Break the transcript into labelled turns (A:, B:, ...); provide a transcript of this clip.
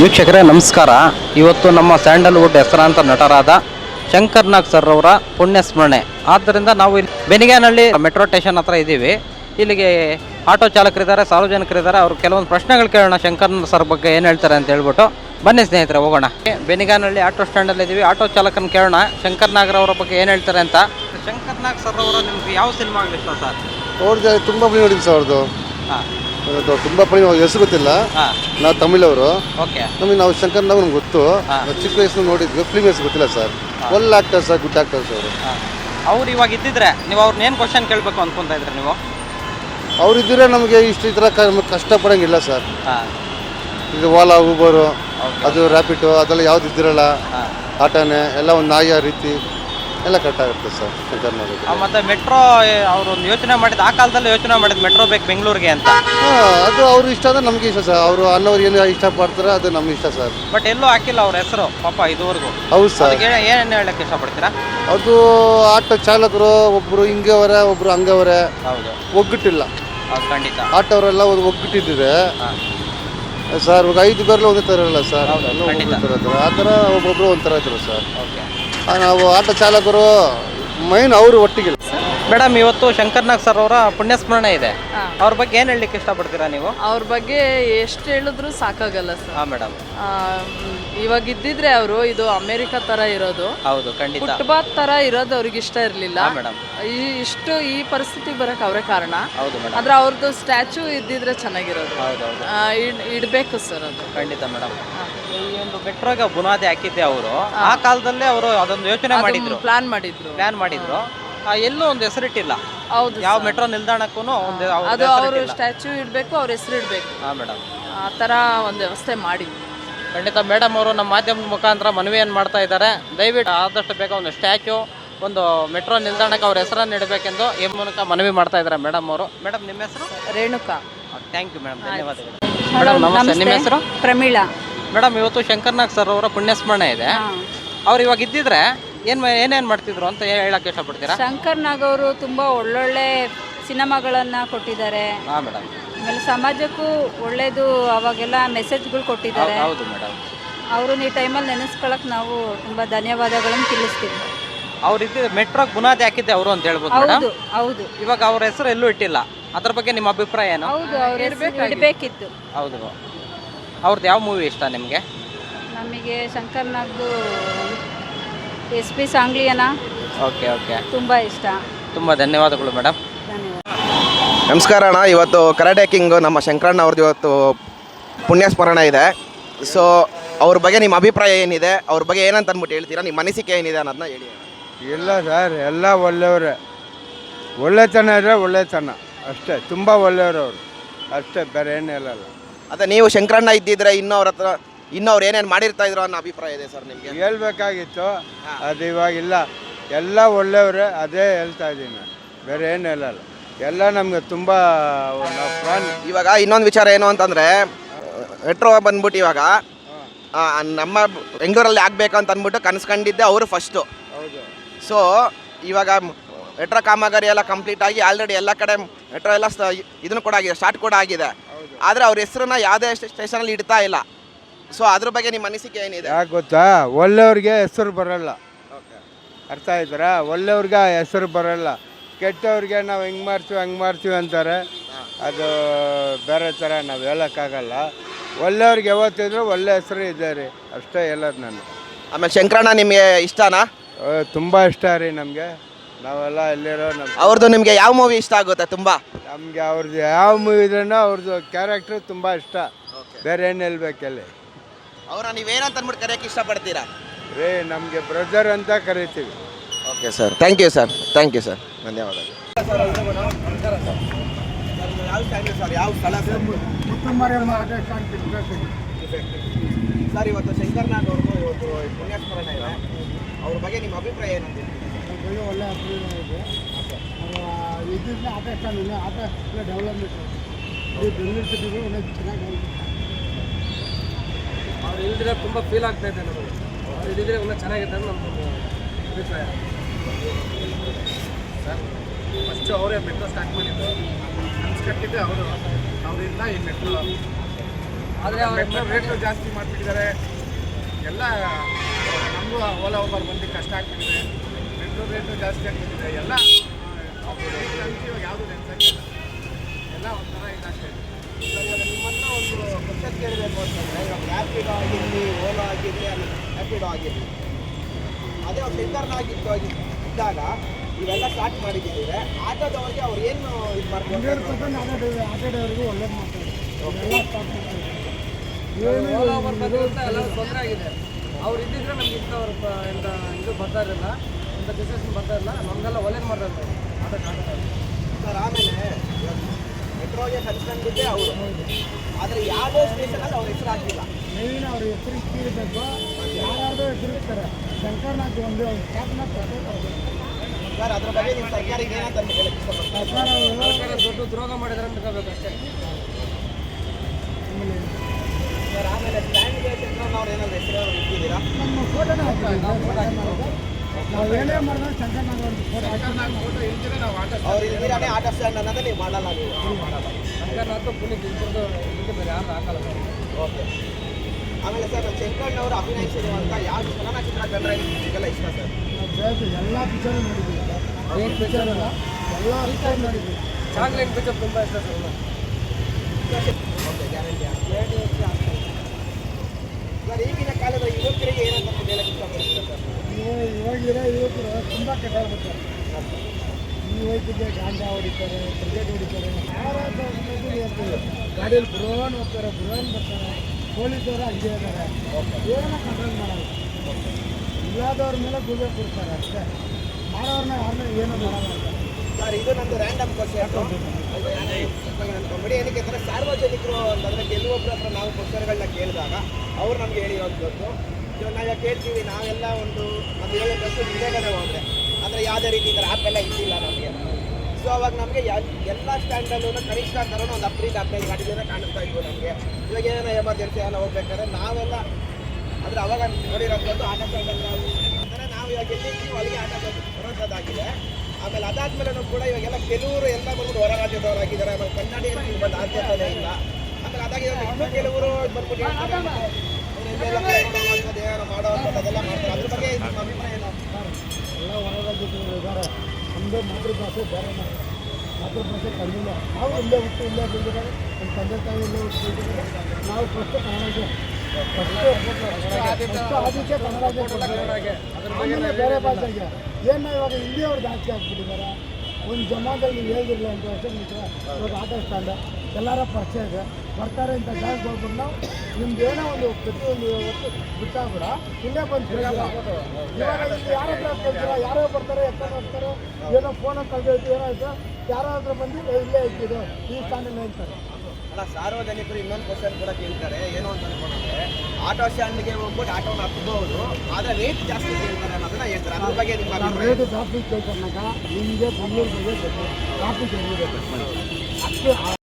A: ವೀಕ್ಷಕರೇ ನಮಸ್ಕಾರ. ಇವತ್ತು ನಮ್ಮ ಸ್ಯಾಂಡಲ್ವುಡ್ ಹೆಸರಾಂತ ನಟರಾದ ಶಂಕರ್ ನಾಗ್ ಸರ್ ಅವರ ಪುಣ್ಯ ಸ್ಮರಣೆ ಆದ್ದರಿಂದ ನಾವು ಇಲ್ಲಿ ಬೆನಿಗೇನಹಳ್ಳಿ ಮೆಟ್ರೋ ಸ್ಟೇಷನ್ ಹತ್ರ ಇದ್ದೀವಿ. ಇಲ್ಲಿಗೆ ಆಟೋ ಚಾಲಕರಿದ್ದಾರೆ ಸಾರ್ವಜನಿಕರಿದ್ದಾರೆ. ಅವರು ಕೆಲವೊಂದು ಪ್ರಶ್ನೆಗಳು ಕೇಳೋಣ ಶಂಕರ್ ಸರ್ ಬಗ್ಗೆ ಏನು ಹೇಳ್ತಾರೆ ಅಂತ ಹೇಳ್ಬಿಟ್ಟು. ಬನ್ನಿ ಸ್ನೇಹಿತರೆ ಹೋಗೋಣ. ಬೆನಿಗಾನಹಳ್ಳಿ ಆಟೋ ಸ್ಟ್ಯಾಂಡಲ್ಲಿ ಇದ್ದೀವಿ. ಆಟೋ ಚಾಲಕನ ಕೇಳೋಣ. ಶಂಕರ್ ನಾಗರ್ ಅವರ ಬಗ್ಗೆ ಏನು ಹೇಳ್ತಾರೆ ಅಂತ. ಶಂಕರ್ ನಾಗ್ ಸರ್ ಅವರು ನಿಮ್ಗೆ ಯಾವ ಸಿನಿಮಾ ಇಷ್ಟ ಸರ್
B: ಅವ್ರದ್ದು ತುಂಬ ನೋಡಿದ್ವಿ ಸರ್ ಅವ್ರದ್ದು
A: ಹಾಂ.
B: ಅದು ತುಂಬ ಪಣಿ ಹೆಸರು ಗೊತ್ತಿಲ್ಲ.
A: ಹಾಂ.
B: ನಾವು ತಮಿಳವರು.
A: ಓಕೆ.
B: ನಮಗೆ ನಾವು ಶಂಕರ್ ನಾವು ನಮ್ಗೆ ಗೊತ್ತು. ನಾವು ಚಿಕ್ಕ ವಯಸ್ಸು ನೋಡಿದ್ವಿ ಫಿಲ್ಮ್ ಹೆಸರು ಗೊತ್ತಿಲ್ಲ ಸರ್. ಒಳ್ಳೆ actor sir good actor sir ಅವರು
A: ಅವ್ರು ಇವಾಗ ಇದ್ದಿದ್ರೆ ನೀವು ಅವ್ರನ್ನ ಏನು ಕ್ವಶನ್ ಕೇಳಬೇಕು ಅನ್ಕೊಂತ ಇದ್ರಿ ನೀವು?
B: ಅವ್ರಿದ್ದರೆ ನಮಗೆ ಇಷ್ಟು ಈ ಥರ ಕ- ನಮ್ಗೆ ಕಷ್ಟಪಡಂಗಿಲ್ಲ ಸರ್.
A: ಹಾಂ.
B: ಇದು ಓಲಾ ಊಬರು ಅದು ರ್ಯಾಪಿಟು ಅದೆಲ್ಲ ಯಾವ್ದು ಇದ್ದಿರಲ್ಲ.
A: ಆಟನೆ
B: ಆಟೋನೇ ಎಲ್ಲ ಒಂದು ನಾಯಿಯ ರೀತಿ. ಎಲ್ಲ ಕಟ್ಟಾಗುತ್ತೆ ಸರ್ ಶಂಕರ್ ನಾಗರಿಗೆ
A: ಆ, ಮತ್ತೆ ಮೆಟ್ರೋ ಅವರು ಒಂದು ಯೋಚನೆ ಮಾಡಿದ ಆ ಕಾಲದಲ್ಲಿ ಯೋಚನೆ ಮಾಡಿದ ಮೆಟ್ರೋ ಬೇಕು ಬೆಂಗಳೂರಿಗೆ ಅಂತ.
B: ಹಾಂ ಅದು ಅವ್ರ ಇಷ್ಟ ಅಂದ್ರೆ ನಮ್ಗೆ ಇಷ್ಟ ಸರ್ ಅವರು ಅನ್ನೋರು ಏನು ಇಷ್ಟಪಡ್ತಾರೆ ಅದು ನಮ್ಗೆ ಇಷ್ಟ ಸರ್
A: ಬಟ್ ಎಲ್ಲೂ ಹಾಕಿಲ್ಲ ಅವ್ರ ಹೆಸರು ಪಾಪ ಇದುವರೆಗೂ.
B: ಹೌದು ಸರ್
A: ಏನೇನು ಏನು ಹೇಳಕ್ಕೆ ಇಷ್ಟಪಡ್ತೀರಾ?
B: ಅದು ಆಟೋ ಚಾಲಕರು ಒಬ್ಬರು ಹಿಂಗೆ ಅವರೇ ಒಬ್ಬರು ಹಂಗವರೆ.
A: ಹೌದು.
B: ಒಗ್ಗಟ್ಟಿಲ್ಲ.
A: ಹೌದು ಖಂಡಿತ.
B: ಆಟೋರೆಲ್ಲ ಒಂದು ಒಗ್ಗಟ್ಟಿದ್ದಿದೆ ಸರ್ ಇವಾಗ ಐದು ಬೇರ್ಲು ಒಂದೇ ಥರ ಇರಲ್ಲ ಸರ್. ಎಲ್ಲ ಥರ ಇರ್ತಾರೆ. ಆ ಥರ ಒಬ್ಬೊಬ್ರು ಒಂಥರ ಇದ್ರು ಸರ್.
A: ಓಕೆ
B: ಆ, ನಾವು ಆಟೋ ಚಾಲಕರು ಮೈನ್ ಅವರು ಒಟ್ಟಿಗಿಲ್ಲ
A: ಮೇಡಮ್ ಇವತ್ತು ಶಂಕರ್ನಾಗ್ ಸರ್ ಅವರ ಪುಣ್ಯಸ್ಮರಣೆ ಇದೆ. ಅವ್ರ ಬಗ್ಗೆ ಏನು ಹೇಳಲಿಕ್ಕೆ ಇಷ್ಟಪಡ್ತೀರಾ ನೀವು?
C: ಅವ್ರ ಬಗ್ಗೆ ಎಷ್ಟು ಹೇಳಿದ್ರು ಸಾಕಾಗಲ್ಲ ಸರ್.
A: ಹಾಂ ಮೇಡಮ್.
C: ಇವಾಗ ಇದ್ದಿದ್ರೆ ಅವರು ಇದು ಅಮೆರಿಕ ತರ ಇರೋದು.
A: ಹೌದು ಖಂಡಿತ.
C: ಫುಟ್ಬಾತ್ ತರ ಇರೋದು ಅವ್ರಿಗೆ ಇಷ್ಟ ಇರಲಿಲ್ಲ.
A: ಮೇಡಮ್.
C: ಈ ಇಷ್ಟು ಈ ಪರಿಸ್ಥಿತಿ ಬರಕ್ ಅವರೇ ಕಾರಣ.
A: ಹೌದು ಮೇಡಮ್.
C: ಆದ್ರೆ ಅವ್ರದ್ದು ಸ್ಟ್ಯಾಚು ಇದ್ದಿದ್ರೆ ಚೆನ್ನಾಗಿರೋದು. ಆ, ಇಡ್- ಇಡ್ಬೇಕು ಸರ್ ಅದು.
A: ಖಂಡಿತ ಮೇಡಮ್. ಈ ಒಂದು ಮೆಟ್ರೋಗೆ ಬುನಾದಿ ಹಾಕಿದ್ದೆ ಅವರು. ಆ ಕಾಲದಲ್ಲೇ ಅವರು ಅದೊಂದು ಯೋಚನೆ ಮಾಡಿದ್ರು.
C: ಪ್ಲಾನ್ ಮಾಡಿದ್ರು.
A: ಪ್ಲಾನ್ ಮಾಡಿದ್ರು. ಎಲ್ಲೂ ಒಂದು ಹೆಸರಿಟ್ಟಿಲ್ಲ.
C: ಹೌದು
A: ಯಾವ ಮೆಟ್ರೋ ನಿಲ್ದಾಣಕ್ಕೂ ಒಂದು
C: ಅದು ಅವರು ಸ್ಟ್ಯಾಚು ಇಡಬೇಕು ಅವ್ರ ಹೆಸರು ಇಡಬೇಕು.
A: ಹಾಂ ಮೇಡಮ್.
C: ಆ ತರ ಒಂದು ವ್ಯವಸ್ಥೆ ಮಾಡಿ
A: ಖಂಡಿತ ಮೇಡಮ್ ಅವರು ನಮ್ಮ ಮಾಧ್ಯಮದ ಮುಖಾಂತರ ಮನವಿಯನ್ನು ಮಾಡ್ತಾ ಇದ್ದಾರೆ ದಯವಿಟ್ಟು ಆದಷ್ಟು ಬೇಗ ಒಂದು ಸ್ಟ್ಯಾಚು ಒಂದು ಮೆಟ್ರೋ ನಿಲ್ದಾಣಕ್ಕೆ ಅವ್ರ ಹೆಸರನ್ನು ಇಡಬೇಕೆಂದು ಈ ಮೂಲಕ ಮನವಿ ಮಾಡ್ತಾ ಇದ್ದಾರೆ ಮೇಡಮ್ ಅವರು. ಮೇಡಮ್ ನಿಮ್ಮ ಹೆಸರು?
C: ರೇಣುಕಾ.
A: Thank you madam. ಧನ್ಯವಾದಗಳು. ಮೇಡಮ್ ನಮಸ್ತೆ. ನಿಮ್ಮ ಹೆಸರು?
D: ಪ್ರಮೀಳಾ.
A: ಮೇಡಮ್ ಇವತ್ತು ಶಂಕರ್ನಾಗ್ ಸರ್ ಅವರ ಪುಣ್ಯಸ್ಮರಣೆ ಇದೆ. ಅವ್ರು ಇವಾಗ ಇದ್ದಿದ್ರೆ ಏನು ಏನೇನು ಮಾಡ್ತಿದ್ರು ಅಂತ ಹೇಳಕ್ಕೆ ಇಷ್ಟಪಡ್ತೀರಾ?
D: ಶಂಕರ್ ನಾಗ್ ಅವರು ತುಂಬ ಒಳ್ಳೊಳ್ಳೆ ಸಿನಿಮಾಗಳನ್ನ ಕೊಟ್ಟಿದ್ದಾರೆ.
A: ಹಾಂ ಮೇಡಮ್
D: ಆಮೇಲೆ ಸಮಾಜಕ್ಕೂ ಒಳ್ಳೇದು ಅವಾಗೆಲ್ಲ ಮೆಸೇಜ್ಗಳು ಕೊಟ್ಟಿದ್ದಾರೆ.
A: ಹೌದು ಮೇಡಮ್
D: ಅವ್ರನ್ನ ಈ ಟೈಮಲ್ಲಿ ನೆನೆಸ್ಕೊಳಕ್ಕೆ ನಾವು ತುಂಬ ಧನ್ಯವಾದಗಳನ್ನು ತಿಳಿಸ್ತೀವಿ.
A: ಅವ್ರು ಮೆಟ್ರೋಕ್ ಮೆಟ್ರೋಗೆ ಬುನಾದಿ ಹಾಕಿದ್ದೆ ಅವರು ಅಂತ ಹೇಳ್ಬೋದು ಮೇಡಮ್
D: ಹೌದು ಹೌದು.
A: ಇವಾಗ ಅವ್ರ ಹೆಸರು ಎಲ್ಲೂ ಇಟ್ಟಿಲ್ಲ. ಅದ್ರ ಬಗ್ಗೆ ನಿಮ್ಮ ಅಭಿಪ್ರಾಯ ಏನು?
D: ಹೌದು ಅವ್ರ ಇಡಬೇಕಿತ್ತು.
A: ಹೌದು. ಅವ್ರದ್ದು ಯಾವ ಮೂವಿ ಇಷ್ಟ ನಿಮಗೆ?
D: ನಮಗೆ ಶಂಕರ್ ನಾಗ್ದು ಎಸ್ ಪಿ ಸಾಂಗ್ಲಿಯನ.
A: Okay okay.
D: ತುಂಬ ಇಷ್ಟ.
A: ತುಂಬ ಧನ್ಯವಾದಗಳು ಮೇಡಮ್
D: ಧನ್ಯವಾದ.
E: ನಮಸ್ಕಾರ ಅಣ್ಣ ಇವತ್ತು ಕರಾಟೆ ಕಿಂಗ್ ನಮ್ಮ ಶಂಕರಣ್ಣ ಅವ್ರದ್ದು ಇವತ್ತು ಪುಣ್ಯ ಸ್ಮರಣ ಇದೆ. ಸೊ ಅವ್ರ ಬಗ್ಗೆ ನಿಮ್ಮ ಅಭಿಪ್ರಾಯ ಏನಿದೆ? ಅವ್ರ ಬಗ್ಗೆ ಏನಂತ ಅಂದ್ಬಿಟ್ಟು ಹೇಳ್ತೀರಾ? ನಿಮ್ಮ ಅನಿಸಿಕೆ ಏನಿದೆ ಅನ್ನೋದನ್ನ ಹೇಳಿ.
F: ಇಲ್ಲ ಸರ್ ಎಲ್ಲ ಒಳ್ಳೆಯವರೇ. ಒಳ್ಳೆತನ ಇದ್ರೆ ಒಳ್ಳೆತನ. ಅಷ್ಟೇ ತುಂಬ ಒಳ್ಳೆಯವರು ಅವರು. ಅಷ್ಟೇ ಬೇರೆ ಏನು ಹೇಳಲ್ಲ
E: ಅದೇ ನೀವು ಶಂಕರಣ್ಣ ಇದ್ದಿದ್ರೆ ಇನ್ನೂ ಅವ್ರ ಹತ್ರ ಇನ್ನೂ ಅವ್ರು ಏನೇನು ಮಾಡಿರ್ತಾ ಇದ್ರು ಅನ್ನೋ ಅಭಿಪ್ರಾಯ ಇದೆ ಸರ್ ನಿಮಗೆ?
F: ಹೇಳ್ಬೇಕಾಗಿತ್ತು. ಅದು ಇವಾಗಿಲ್ಲ. ಎಲ್ಲ ಒಳ್ಳೆಯವರೇ ಅದೇ ಹೇಳ್ತಾ ಇದ್ದೀನಿ ನಾನು. ಬೇರೆ ಏನು ಹೇಳಲ್ಲ. ಎಲ್ಲ ನಮಗೆ ತುಂಬ
E: ಇವಾಗ ಇನ್ನೊಂದು ವಿಚಾರ ಏನು ಅಂತಂದರೆ ಮೆಟ್ರೋ ಬಂದ್ಬಿಟ್ಟು ಇವಾಗ ಆ, ನಮ್ಮ ಬೆಂಗಳೂರಲ್ಲಿ ಆಗಬೇಕು ಅಂತ ಅಂದ್ಬಿಟ್ಟು ಕನಸ್ಕೊಂಡಿದ್ದೆ ಅವರು ಫಸ್ಟು
F: ಹೌದು.
E: ಸೊ ಇವಾಗ ಮೆಟ್ರೋ ಕಾಮಗಾರಿ ಎಲ್ಲ ಕಂಪ್ಲೀಟ್ ಆಗಿ ಆಲ್ರೆಡಿ ಎಲ್ಲ ಕಡೆ ಮೆಟ್ರೋ ಎಲ್ಲ ಇದನ್ನು ಕೂಡ ಆಗಿದೆ ಸ್ಟಾರ್ಟ್ ಕೂಡ ಆಗಿದೆ. ಆದರೆ ಅವ್ರ ಹೆಸರನ್ನ ಯಾವುದೇ ಸ್ಟೇಷನಲ್ಲಿ ಇಡ್ತಾ ಇಲ್ಲ. ಸೊ ಅದ್ರ ಬಗ್ಗೆ ನಿಮ್ಮ ಅನಿಸಿಕೆ ಏನಿದೆ?
F: ಯಾಕೆ ಗೊತ್ತಾ? ಒಳ್ಳೆಯವ್ರಿಗೆ ಹೆಸರು ಬರಲ್ಲ. ಅರ್ಥ ಆಯ್ತಾರಾ? ಒಳ್ಳೆಯವ್ರಿಗೆ ಹೆಸರು ಬರಲ್ಲ. ಕೆಟ್ಟವ್ರಿಗೆ ನಾವು ಹೆಂಗೆ ಮಾಡ್ತೀವಿ ಹಂಗೆ ಮಾಡ್ತೀವಿ ಅಂತಾರೆ. ಅದು ಬೇರೆ ಥರ ನಾವು ಹೇಳೋಕ್ಕಾಗಲ್ಲ ಒಳ್ಳೆಯವ್ರಿಗೆ ಯಾವತ್ತಿದ್ರು ಒಳ್ಳೆ ಹೆಸರು ಇದೆ ರೀ. ಅಷ್ಟೇ ಹೇಳೋದು ನಾನು.
E: ಆಮೇಲೆ ಶಂಕರಣ್ಣ ನಿಮಗೆ ಇಷ್ಟನಾ?
F: ತುಂಬ ಇಷ್ಟ ರೀ ನಮಗೆ. ನಾವೆಲ್ಲ ಎಲ್ಲಿರೋ ನಮ್ಮ
E: ಅವ್ರದ್ದು ನಿಮಗೆ ಯಾವ ಮೂವಿ ಇಷ್ಟ ಆಗುತ್ತೆ ತುಂಬ?
F: ನಮಗೆ ಅವ್ರದ್ದು ಯಾವ ಮೂವಿ ಇದ್ರೂ ಅವ್ರದ್ದು ಕ್ಯಾರೆಕ್ಟ್ರ್ ತುಂಬ ಇಷ್ಟ. ಬೇರೆ ಏನು ಹೇಳ್ಬೇಕಲ್ಲಿ
E: ಅವರ ನೀವೇನಂತ ಅಂದ್ಬಿಟ್ಟು ಕರೆಯೋಕ್ಕೆ ಇಷ್ಟಪಡ್ತೀರಾ?
F: ರೇ ನಮಗೆ ಬ್ರದರ್ ಅಂತ ಕರಿತೀವಿ.
E: Okay sir thank you sir thank you sir ಧನ್ಯವಾದಗಳು. ಸರ್ ಯಾವ ಸ್ಥಳ ಸರ್ ಇವತ್ತು ಶಂಕರ್ನಾಥ್ ಅವ್ರದ್ದು ಇವತ್ತು ಪುಣ್ಯಸ್ಮರಣೆ ಇದೆ. ಅವ್ರ ಬಗ್ಗೆ ನಿಮ್ಮ ಅಭಿಪ್ರಾಯ ಏನಂತ
G: ಒಳ್ಳೆ ಅಭಿಪ್ರಾಯ ಇದೆ. ಇದ್ದಿದ್ದ ಆಟ ಆಟ ಡೆವಲಪ್ಮೆಂಟ್ ಇದು ಬೆಂಗಳೂರು ಸಿಟಿಗೂ ಒಳ್ಳೆ ಚೆನ್ನಾಗಿ
H: ಅವ್ರು ಇಲ್ದಿದ್ರೆ ತುಂಬ ಫೀಲ್ ಆಗ್ತಾ ಇದೆ ನಮಗೆ. ಅವ್ರು ಇದ್ದಿದ್ರೆ ಇನ್ನೂ ಚೆನ್ನಾಗಿದೆ ಅಂತ ನಮ್ಮದು ಅಭಿಪ್ರಾಯ. ಸರ್ ಫಸ್ಟು ಅವರೇ ಮೆಟ್ರೋ ಸ್ಟಾರ್ಟ್ ಮಾಡಿದ್ದು. ಕಟ್ಟಿದ್ದೆ ಅವರು ಅವರಿಂದ ಈ ಮೆಟ್ರೋ ಆದರೆ ಅವರ
G: ರೇಟು ಜಾಸ್ತಿ ಮಾಡಿಬಿಟ್ಟಿದ್ದಾರೆ ಎಲ್ಲ ನಮಗೂ ಓಲಾ ಓಬರ್ ಬಂದು ಕಷ್ಟ ಆಗ್ತಿದೆ ಮೆಟ್ರೋ ರೇಟು ಜಾಸ್ತಿ ಆಗ್ತಿದೆ ಎಲ್ಲ ಇವಾಗ ಯಾವುದು ನೆನ್ಸಕ್ಕಿಲ್ಲ ಎಲ್ಲ ಒಂಥರ ಇದಾಗ್ತಾ ಇದೆ
E: ನಿಮ್ಮ ಒಂದು ಕ್ವಶನ್ ಕೇಳಬೇಕು ಅಂತಂದರೆ ಇವಾಗ ರ್ಯಾಪಿಡೋ ಆಗಿರಲಿ ಓಲೋ ಆಗಿರಲಿ ರ್ಯಾಪಿಡೋ ಆಗಿರಲಿ. ಅದೇ ಅವ್ರು ಶಂಕರ್ನಾಗಿದ್ದು ಇದ್ದಾಗ ಇವೆಲ್ಲ ಸ್ಟಾರ್ಟ್ ಮಾಡಿದ್ದೀವಿ ಆಟೋದವ್ರಿಗೆ ಅವ್ರು ಏನು ಇದು ಮಾಡ್ಕೊಂಡು
G: ಪರ್ಸೆಂಟ್ ಆಟೋ ಡ್ರೈವರ್ ಆಟೋ ಡ್ರೈವರ್ಗೂ ಒಳ್ಳೇದು ಮಾಡ್ತಾರೆ. ಎಲ್ಲ ಸ್ಟಾರ್ಟ್ ಮಾಡ್ತಾರೆ.
H: ಎಲ್ಲ ತೊಂದರೆ ಆಗಿದೆ. ಅವ್ರು ಇದ್ದಿದ್ರೆ ನಮ್ಗೆ ಇಂಥ ಅವ್ರ ಪ- ಇದು ಬರ್ತಾ ಇರಲಿಲ್ಲ. ಇಂಥ ಬಿಸ್ನೆಸ್ ಬರ್ತಾ ಇರಲಿಲ್ಲ. ನಮಗೆಲ್ಲ ಒಳ್ಳೇದು ಮಾಡ್ತಾರೆ ಕಾಣುತ್ತೆ
E: ಸರ್ ಆಮೇಲೆ ಮೆಟ್ರೋಗೆ ಕನ್ಸ್ಕೊಂಡಿದ್ದೆ ಅವರು. ಆದರೆ ಯಾವುದೇ ಸ್ಟೇಷನಲ್ಲಿ ಅವ್ರ ಹೆಸರು ಹಾಕಿಲ್ಲ.
G: ಮೇವಿನ ಅವ್ರ ಹೆಸರು ಇಟ್ಟಿರಬೇಕು. ಯಾರ್ಯಾರ್ದೋ ಹೆಸರು ಇರ್ತಾರೆ ಶಂಕರ್ನಾಥ್ ಒಂದು ಕೊಟ್ಟೇ
E: ಸರ್ ಅದ್ರ ಬಗ್ಗೆ ನೀವು ಸರ್ಕಾರಿಗೆ ಏನಂತ
G: ಸರ್ಕಾರ
H: ದೊಡ್ಡ ದ್ರೋಹ ಮಾಡಿದ್ರೆ ಅಂತ ಹೇಳ್ಬೇಕು ಅಷ್ಟೇ.
E: ಸರ್ ಆಮೇಲೆ ಸ್ಟ್ಯಾಂಡ್ಗೆ ಅವ್ರು ಏನಾದ್ರು ಹೆಸರು ಇಟ್ಟಿದ್ದೀರಾ?
G: ನಮ್ಮ ಫೋಟೋನೇ ಹಾಕ್ತಾರೆ ನಾವು ಆಟ
E: ಅವ್ರು ಸ್ಟ್ಯಾಂಡ್ ಅನ್ನೋದೇ ನೀವು ಮಾಡಲ್ಲ ನೀವು. ಓಕೆ. ಆಮೇಲೆ ಸರ್ ಚೆಂಕಣ್ಣವರು ಅಭಿನಯಿಸಿರುವಂಥ ಯಾವ ಚಲನಚಿತ್ರ ಕಂಡ್ರೆ ನಿಮಗೆಲ್ಲ ಇಷ್ಟ ಸರ್?
G: ಎಲ್ಲ ಪಿಕ್ಚರ್ ನೋಡಿದ್ದೀವಿ ಏನು ಪಿಕ್ಚರ್ ಅಲ್ಲ? ಎಲ್ಲ ಪಿಕ್ಚರ್ ನೋಡಿದ್ದೀವಿ.
H: ಚಾಕ್ಲೇಟ್ ಪಿಕ್ಚರ್ ತುಂಬ ಇಷ್ಟ ಸರ್.
E: ಓಕೆ ಗ್ಯಾರಂಟಿ ಈಗಿನ ಕಾಲದ ಯುವಕರಿಗೆ ಏನಂತ
G: ಇವಾಗಿರೋ ಯುವಕರು ತುಂಬ ಕೆಟ್ಟಾಗ್ಬಿಡ್ತಾರೆ ಈ ವಯಸ್ಸಿಗೆ ಗಾಂಜಾ ಹೊಡಿತಾರೆ ಕ್ರಿಕೆಟ್ ಹೊಡಿತಾರೆ ಹೇಳ್ತೀವಿ ಗಾಡಿಯಲ್ಲಿ ಬುರೋನ್ ಹೋಗ್ತಾರೆ ಬುರೋನ್ ಬರ್ತಾರೆ ಪೊಲೀಸರು ಹಂಗೆ ಇದ್ದಾರೆ. ಏನೋ ಕಂಟ್ರೋಲ್ ಮಾಡಲ್ಲ ಇಲ್ಲದವ್ರ ಮೇಲೆ ಗುಬೆ ಕೊಡ್ತಾರೆ ಅಷ್ಟೇ. ಮಾಡೋರ್ನ ಯಾರನ್ನ ಏನೂ ಮಾಡೋಣ
E: ಸರ್ ಇದು ನಂದು ರ್ಯಾಂಡಮ್ ಕ್ವಶನ್ ಏನಕ್ಕೆ ಅಂದರೆ ಸಾರ್ವಜನಿಕರು ಅಂತಂದರೆ ಕೆಲವೊಬ್ಬರ ಹತ್ರ ನಾವು ಪುಸ್ತಕಗಳನ್ನ ಕೇಳಿದಾಗ ಅವ್ರು ನಮ್ಗೆ ಹೇಳಿರೋದು ಇವಾಗ ನಾವು ಕೇಳ್ತೀವಿ ನಾವೆಲ್ಲ ಒಂದು ಒಂದು ಏಳು ಬಸ್ಸು ಹಿಂದೆಗಡೆ ಹೋದರೆ. ಅಂದರೆ ಯಾವುದೇ ರೀತಿ ಇದ್ರೆ ಥರ ಆ್ಯಪ್ ಎಲ್ಲ ಇದ್ದಿಲ್ಲ ನಮಗೆ. ಸೊ ಅವಾಗ ನಮಗೆ ಎಲ್ಲ ಸ್ಟ್ಯಾಂಡಲ್ಲೂ ಕನಿಷ್ಠ ಥರ ಒಂದು ಹತ್ತರಿಂದ ಹದಿನೈದು ಗಾಡಿಗಳನ್ನ ಕಾಣಿಸ್ತಾ ಇದ್ವು ನಮಗೆ. ಇವಾಗ ಏನೋ ಎಮರ್ಜೆನ್ಸಿ ಎಲ್ಲ ಹೋಗ್ಬೇಕಾದ್ರೆ ನಾವೆಲ್ಲ ಅಂದರೆ ಅವಾಗ ನೋಡಿರೋಂಥದ್ದು ಆಟ ಸ್ಟ್ಯಾಂಡಲ್ಲಿ ನಾವು ಅಂದರೆ ನಾವು ಇವಾಗ ಆಟ ಅಲ್ಲಿಗೆ ಆಟೋ ಬರೋದಾಗಿದೆ ಆಮೇಲೆ ಅದಾದ್ಮೇಲೆ ಕೂಡ ಇವಾಗೆಲ್ಲ ಕೆಲವರು ಎಲ್ಲ ಬಂದ್ಬಿಟ್ಟು ಹೊರ ರಾಜ್ಯದವರಾಗಿದ್ದಾರೆ. ಆಮೇಲೆ ಕನ್ನಡಿಗರಿಗೆ ಬಂದು ಆದ್ಯತೆ ಇಲ್ಲ. ಆಮೇಲೆ ಅದಾಗಿ ಇನ್ನೂ ಕೆಲವರು ಬಂದ್ಬಿಟ್ಟು ಮಾಡೋ ಅಂಥದ್ದು ಅದೆಲ್ಲ ಮಾಡ್ತಾರೆ. ಅದ್ರ ಬಗ್ಗೆ ನಿಮ್ಮ ಅಭಿಪ್ರಾಯ ಏನು?
G: ಎಲ್ಲ ಹೊರ ರಾಜ್ಯದವರು ಇದ್ದಾರೆ. ನಮ್ಮದು ಮಾತೃಭಾಷೆ ಬೇರೆ ಮಾತೃಭಾಷೆ ಕನ್ನಡ ನಾವು ಇಲ್ಲೇ ಹುಟ್ಟು ಇಲ್ಲೇ ಬಂದಿದ್ದಾರೆ ನಮ್ಮ ತಂದೆ ತಾಯಿ ಇಲ್ಲೇ ಹುಟ್ಟಿದ್ದಾರೆ ನಾವು ಫಸ್ಟ್ ಕನ್ನಡಗೆ. ಫಸ್ಟ್ ಆದಿತ್ಯ. ಆಮೇಲೆ ಬೇರೆ ಭಾಷೆಗೆ. ಏನು ಇವಾಗ ಹಿಂದಿ ಅವ್ರು ಜಾಸ್ತಿ ಆಗ್ಬಿಟ್ಟಿದ್ದಾರೆ. ಒಂದು ಜಮಾದಲ್ಲಿ ನೀವು ಹೇಳಿರಲಿಲ್ಲ ಅಂತ ವರ್ಷ ಇವಾಗ ಆಟ ಸ್ಟ್ಯಾಂಡ್ ಎಲ್ಲರ ಪರಿಚಯ ಬರ್ತಾರೆ ಅಂತ ಜಾಗ ಹೋಗ್ಬಿಟ್ಟು ನಾವು ನಿಮ್ದು ಏನೋ ಒಂದು ಪ್ರತಿಯೊಂದು ಹೊತ್ತು ಬಿಟ್ಟಾಗ್ಬಿಡ. ಇಲ್ಲೇ ಬಂದು. ಇವಾಗ ಯಾರ ಹತ್ರ ಕಳ್ಸಿಲ್ಲ ಯಾರೋ ಬರ್ತಾರೆ ಎತ್ತ ಬರ್ತಾರೆ. ಏನೋ ಫೋನಲ್ಲಿ ಕಳ್ದೋಯ್ತು, ಏನೋ ಯಾರೋ ಹತ್ರ ಬಂದು ಇಲ್ಲೇ ಇಟ್ಟಿದ್ದು ಈ ಸ್ಟ್ಯಾಂಡಲ್ಲಿ ಹೇಳ್ತಾರೆ
E: ಅಲ್ಲ ಸಾರ್ವಜನಿಕರು ಇನ್ನೊಂದು ಕ್ವಶನ್ ಕೂಡ ಕೇಳ್ತಾರೆ ಏನು ಅಂತ ಅನ್ಕೊಂಡ್ರೆ ಆಟೋ ಸ್ಟ್ಯಾಂಡ್ಗೆ ಹೋಗ್ಬಿಟ್ಟು ಆಟೋನ ಹತ್ಬೋದು ಆದರೆ ರೇಟ್ ಜಾಸ್ತಿ ಕೇಳ್ತಾರೆ ಅನ್ನೋದನ್ನ ಹೇಳ್ತಾರೆ. ಅದ್ರ ಬಗ್ಗೆ ನಿಮ್ಮ
G: ಕೇಳ್ಕೊಂಡಾಗ ನಿಮಗೆ ಬೆಂಗಳೂರು ಬಗ್ಗೆ ಟ್ರಾಫಿಕ್ ಹೆಂಗಿದೆ ಅಷ್ಟು